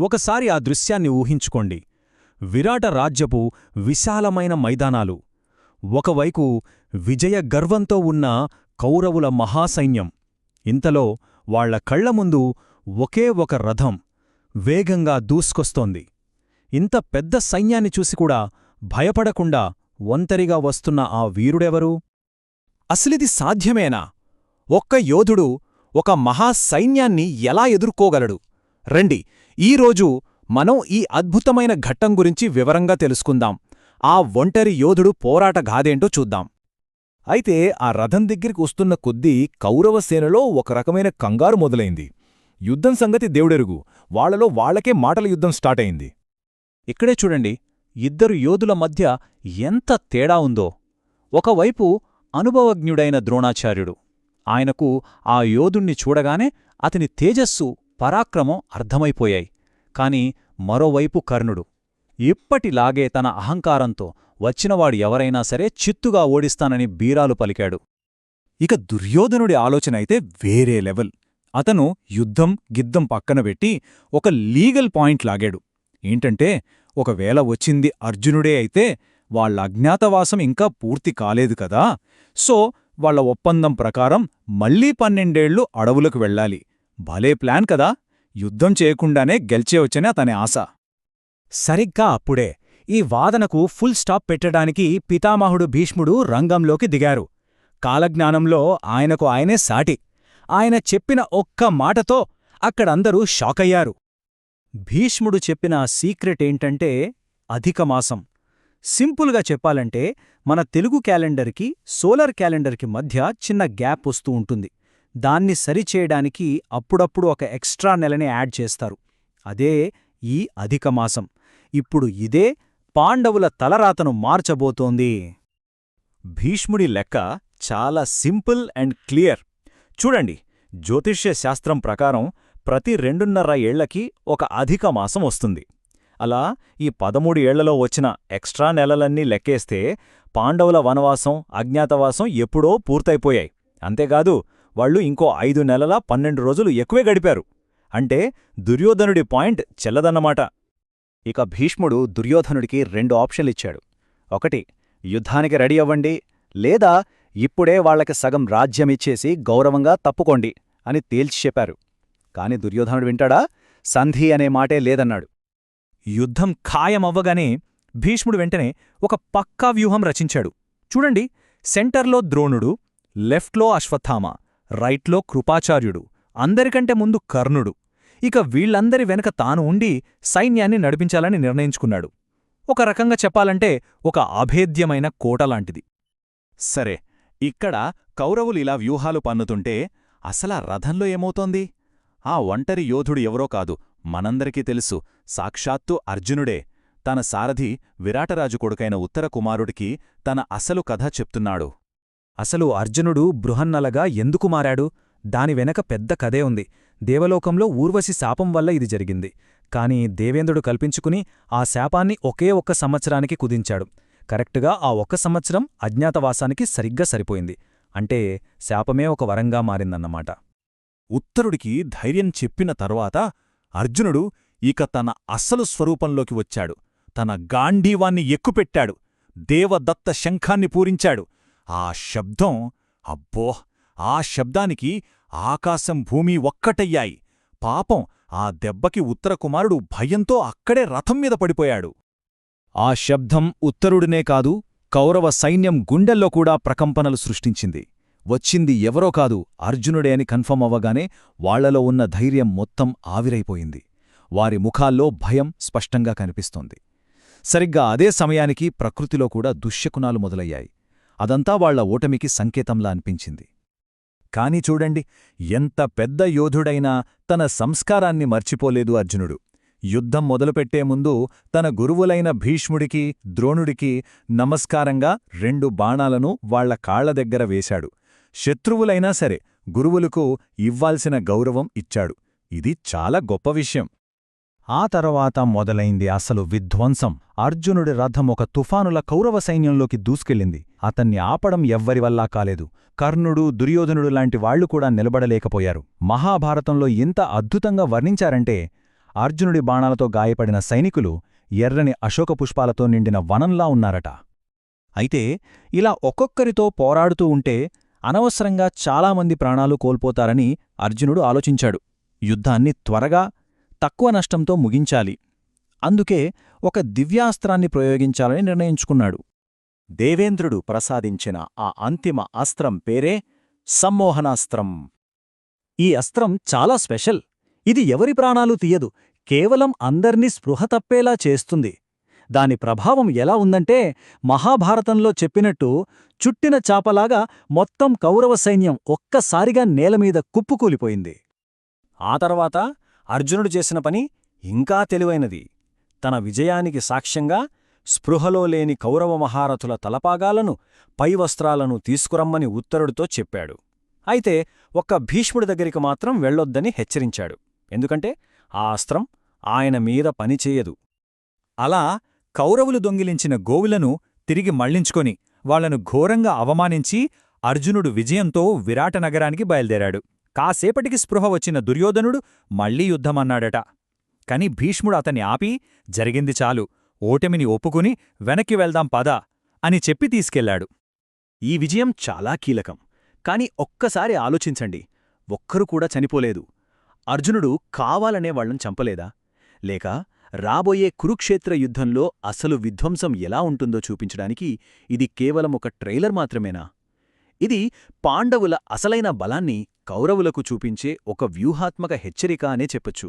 ఒకసారి ఆ దృశ్యాన్ని ఊహించుకోండి. విరాట రాజ్యపు విశాలమైన మైదానాలు. ఒకవైపు విజయ గర్వంతో ఉన్న కౌరవుల మహాసైన్యం. ఇంతలో వాళ్ళ కళ్ళ ముందు ఒకే ఒక రథం వేగంగా దూసుకొస్తోంది. ఇంత పెద్ద సైన్యాన్ని చూసికూడా భయపడకుండా ఒంటరిగా వస్తున్న ఆ వీరుడెవరు? అసలిది సాధ్యమేనా? ఒక్క యోధుడు ఒక మహాసైన్యాన్ని ఎలా ఎదుర్కోగలడు? రండి ఈరోజు మనం ఈ అద్భుతమైన ఘట్టం గురించి వివరంగా తెలుసుకుందాం. ఆ ఒంటరి యోధుడు పోరాట గాథేంటో చూద్దాం. అయితే ఆ రథం దగ్గరికి వస్తున్న కొద్దీ కౌరవసేనలో ఒక రకమైన కంగారు మొదలైంది. యుద్ధం సంగతి దేవుడెరుగు వాళ్ళలో వాళ్ళకే మాటల యుద్ధం స్టార్ట్ అయింది ఇక్కడే చూడండి ఇద్దరు యోధుల మధ్య ఎంత తేడా ఉందో. ఒకవైపు అనుభవజ్ఞుడైన ద్రోణాచార్యుడు ఆయనకు ఆ యోధుణ్ణి చూడగానే అతని తేజస్సు పరాక్రమం అర్థమైపోయాయి. కాని మరోవైపు కర్ణుడు ఇప్పటిలాగే తన అహంకారంతో వచ్చినవాడు ఎవరైనా సరే చిత్తుగా ఓడిస్తానని బీరాలు పలికాడు. ఇక దుర్యోధనుడి ఆలోచన అయితే వేరే లెవెల్. అతను యుద్ధం గిద్దం పక్కన పెట్టి ఒక లీగల్ పాయింట్ లాగాడు. ఏంటంటే ఒకవేళ వచ్చింది అర్జునుడే అయితే వాళ్ళ అజ్ఞాతవాసం ఇంకా పూర్తి కాలేదు కదా. సో వాళ్ళ ఒప్పందం ప్రకారం మళ్ళీ పన్నెండేళ్ళు అడవులకు వెళ్ళాలి. భలే ప్లాన్ కదా. యుద్ధం చేయకుండానే గెలిచేవచ్చని అతని ఆశ. సరిగ్గా అప్పుడే ఈ వాదనకు ఫుల్ స్టాప్ పెట్టడానికి పితామహుడు భీష్ముడు రంగంలోకి దిగారు. కాలజ్ఞానంలో ఆయనకు ఆయనే సాటి. ఆయన చెప్పిన ఒక్క మాటతో అక్కడందరూ షాకయ్యారు. భీష్ముడు చెప్పిన సీక్రెట్ ఏంటంటే అధికమాసం సింపుల్గా చెప్పాలంటే మన తెలుగు క్యాలెండర్కి సోలర్ క్యాలెండర్కి మధ్య చిన్న గ్యాప్ వస్తూ ఉంటుంది. దాన్ని సరిచేయడానికి అప్పుడప్పుడు ఒక ఎక్స్ట్రా నెలని యాడ్ చేస్తారు. అదే ఈ అధికమాసం ఇప్పుడు ఇదే పాండవుల తలరాతను మార్చబోతోంది. భీష్ముడి లెక్క చాలా సింపుల్ అండ్ క్లియర్. చూడండి జ్యోతిష్య శాస్త్రం ప్రకారం ప్రతి రెండున్నర ఏళ్ళకి ఒక అధిక మాసం వస్తుంది. అలా ఈ పదమూడు ఏళ్ళలో వచ్చిన ఎక్స్ట్రా నెలలన్నీ లెక్కేస్తే పాండవుల వనవాసం అజ్ఞాతవాసం ఎప్పుడో పూర్తయిపోయాయి. అంతేకాదు వాళ్ళు ఇంకో ఐదు నెలల పన్నెండు రోజులు ఎక్కువే గడిపారు. అంటే దుర్యోధనుడి పాయింట్ చెల్లదన్నమాట. ఇక భీష్ముడు దుర్యోధనుడికి రెండు ఆప్షన్లిచ్చాడు ఒకటి యుద్ధానికి రెడీ అవ్వండి లేదా ఇప్పుడే వాళ్ళకి సగం రాజ్యమిచ్చేసి గౌరవంగా తప్పుకోండి అని తేల్చి చెప్పారు. కాని దుర్యోధనుడు వింటాడా? సంధి అనే మాటే లేదన్నాడు. యుద్ధం ఖాయమవ్వగానే భీష్ముడు వెంటనే ఒక పక్కా వ్యూహం రచించాడు. చూడండి సెంటర్లో ద్రోణుడు లెఫ్ట్లో అశ్వత్థామ రైట్లో కృపాచార్యుడు అందరికంటే ముందు కర్ణుడు. ఇక వీళ్ళందరి వెనక తాను ఉండి సైన్యాన్ని నడిపించాలని నిర్ణయించుకున్నాడు. ఒక రకంగా చెప్పాలంటే ఒక అభేద్యమైన కోటలాంటిది సరే ఇక్కడ కౌరవులు ఇలా వ్యూహాలు పన్నుతుంటే అసలా రథంలో ఏమవుతోంది? ఆ ఒంటరి యోధుడు ఎవరో కాదు మనందరికీ తెలుసు సాక్షాత్తు అర్జునుడే. తన సారథి విరాటరాజు కొడుకైన ఉత్తర కుమారుడికి తన అసలు కథ చెప్తున్నాడు. అసలు అర్జునుడు బృహన్నలగా ఎందుకు మారాడు? దాని వెనక పెద్ద కథే ఉంది. దేవలోకంలో ఊర్వశి శాపం వల్ల ఇది జరిగింది. కాని దేవేంద్రుడు కల్పించుకుని ఆ శాపాన్ని ఒకే ఒక్క సంవత్సరానికి కుదించాడు. కరెక్టుగా ఆ ఒక్క సంవత్సరం అజ్ఞాతవాసానికి సరిగ్గా సరిపోయింది. అంటే శాపమే ఒక వరంగా మారిందన్నమాట. ఉత్తరుడికి ధైర్యం చెప్పిన తరువాత అర్జునుడు ఇక తన అస్సలు స్వరూపంలోకి వచ్చాడు. తన గాంధీవాన్ని ఎక్కుపెట్టాడు. దేవదత్త శంఖాన్ని పూరించాడు. ఆ శబ్దం అబ్బో! ఆ శబ్దానికి ఆకాశం భూమి ఒక్కటయ్యాయి. పాపం ఆ దెబ్బకి ఉత్తరకుమారుడు భయంతో అక్కడే రథం మీద పడిపోయాడు. ఆ శబ్దం ఉత్తరుడినే కాదు కౌరవ సైన్యం గుండెల్లో కూడా ప్రకంపనలు సృష్టించింది. వచ్చింది ఎవరో కాదు అర్జునుడే అని కన్ఫర్మ్ అవ్వగానే వాళ్ళలో ఉన్న ధైర్యం మొత్తం ఆవిరైపోయింది. వారి ముఖాల్లో భయం స్పష్టంగా కనిపిస్తోంది. సరిగ్గా అదే సమయానికి ప్రకృతిలో కూడా దుశ్శకునాలు మొదలయ్యాయి. అదంతా వాళ్ళ ఓటమికి సంకేతంలా అనిపించింది. కాని చూడండి ఎంత పెద్ద యోధుడైనా తన సంస్కారాన్ని మర్చిపోలేదు అర్జునుడు. యుద్ధం మొదలుపెట్టే ముందు తన గురువులైన భీష్ముడికి ద్రోణుడికి నమస్కారంగా రెండు బాణాలను వాళ్ళ కాళ్ళ దగ్గర వేశాడు. శత్రువులైనా సరే గురువులకు ఇవ్వాల్సిన గౌరవం ఇచ్చాడు. ఇది చాలా గొప్ప విషయం. ఆ తర్వాత మొదలైంది అసలు విధ్వంసం. అర్జునుడి రథం ఒక తుఫానుల కౌరవ సైన్యంలోకి దూసుకెళ్ళింది. అతన్ని ఆపడం ఎవ్వరివల్లా కాలేదు. కర్ణుడు దుర్యోధనుడు లాంటి వాళ్ళు కూడా నిలబడలేకపోయారు. మహాభారతంలో ఎంత అద్భుతంగా వర్ణించారంటే అర్జునుడి బాణాలతో గాయపడిన సైనికులు ఎర్రని అశోక పుష్పాలతో నిండిన వనంలా ఉన్నారట. అయితే ఇలా ఒక్కొక్కరితో పోరాడుతూ ఉంటే అనవసరంగా చాలామంది ప్రాణాలు కోల్పోతారని అర్జునుడు ఆలోచించాడు. యుద్ధాన్ని త్వరగా తక్కువ నష్టంతో ముగించాలి. అందుకే ఒక దివ్యాస్త్రాన్ని ప్రయోగించాలని నిర్ణయించుకున్నాడు. దేవేంద్రుడు ప్రసాదించిన ఆ అంతిమ అస్త్రం పేరే సమ్మోహనాస్త్రం. ఈ అస్త్రం చాలా స్పెషల్. ఇది ఎవరి ప్రాణాలు తీయదు. కేవలం అందర్నీ స్పృహ తప్పేలా చేస్తుంది. దాని ప్రభావం ఎలా ఉందంటే మహాభారతంలో చెప్పినట్టు చుట్టిన చాపలాగా మొత్తం కౌరవ సైన్యం ఒక్కసారిగా నేలమీద కుప్పుకూలిపోయింది. ఆ తర్వాత అర్జునుడు చేసిన పని ఇంకా తెలివైనది. తన విజయానికి సాక్ష్యంగా స్పృహలో లేని కౌరవ మహారథుల తలపాగాలను పై వస్త్రాలను తీసుకురమ్మని ఉత్తరుడితో చెప్పాడు. అయితే ఒక్క భీష్ముడి దగ్గరికి మాత్రం వెళ్ళొద్దని హెచ్చరించాడు. ఎందుకంటే ఆ అస్త్రం ఆయన మీద పనిచేయదు అలా కౌరవులు దొంగిలించిన గోవులను తిరిగి మళ్ళించుకొని వాళ్ళను ఘోరంగా అవమానించి అర్జునుడు విజయంతో విరాటనగరానికి బయల్దేరాడు. కాసేపటికి స్పృహ వచ్చిన దుర్యోధనుడు మళ్ళీ యుద్ధమన్నాడట. కాని భీష్ముడు అతన్ని ఆపి జరిగింది చాలు ఓటమిని ఒప్పుకుని వెనక్కి వెళ్దాం పద అని చెప్పి తీసుకెళ్ళాడు ఈ విజయం చాలా కీలకం. కాని ఒక్కసారి ఆలోచించండి ఒక్కరు కూడా చనిపోలేదు. అర్జునుడు కావాలనే వాళ్ళను చంపలేదా? లేక రాబోయే కురుక్షేత్ర యుద్ధంలో అసలు విధ్వంసం ఎలా ఉంటుందో చూపించడానికి ఇది కేవలం ఒక ట్రైలర్ మాత్రమేనా? ఇది పాండవుల అసలైన బలాన్ని కౌరవులకు చూపించే ఒక వ్యూహాత్మక హెచ్చరిక అనే చెప్పొచ్చు.